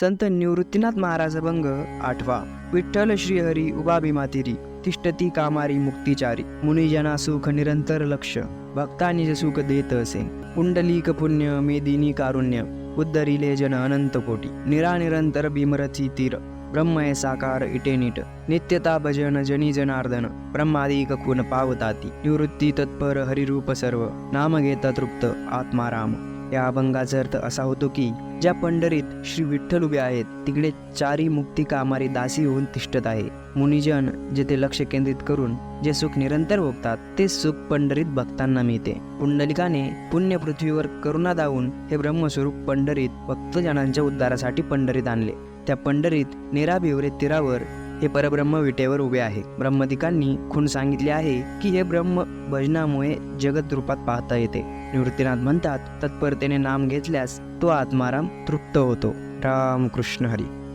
संत निवृत्तीनाथ महाराज भंग आठवा. विठ्ठल श्रीहरी उभा भीमातिरी तिष्ठती कामारी मुक्तिचारी. मुनिजना सुख निरंतर लक्ष. भक्तानी सुख देत असे. पुंडलीक पुण्य मेदिनी कारुण्य. उद्धरिले जन अनंत कोटी. निरानिरंतर भीमरथी तीर. ब्रह्मय साकार इटेनिट नित्यता भजन जनी जनार्दन. ब्रह्मादिक कुण पावताती. निवृत्ती तत्पर हरिरूप सर्व. नाम घेता तृप्त आत्माराम. या अभंगाचा अर्थ असा होतो की ज्या पंढरीत श्री विठ्ठल उभे आहेत तिकडे चारी मुक्ती कामारी दासी होऊन तिष्ठत आहे. मुनिजन जेथे लक्ष केंद्रित करून जे सुख निरंतर भोगतात ते सुख पंढरीत भक्तांना मिळते. पुंडलिकाने पुण्य पृथ्वीवर करुणा दावून हे ब्रह्मस्वरूप पंढरीत भक्तजनांच्या उद्धारासाठी पंढरीत आणले. त्या पंढरीत निराभिवरे तीरावर हे परब्रह्म विटेवर उभे आहे. ब्रह्मदिकांनी खून सांगितले आहे की हे ब्रह्म भजनामुळे जगत रूपात पाहता येते. निवृत्तीनाथ म्हणतात तत्परतेने नाम घेतल्यास तो आत्माराम तृप्त होतो. राम कृष्ण हरी.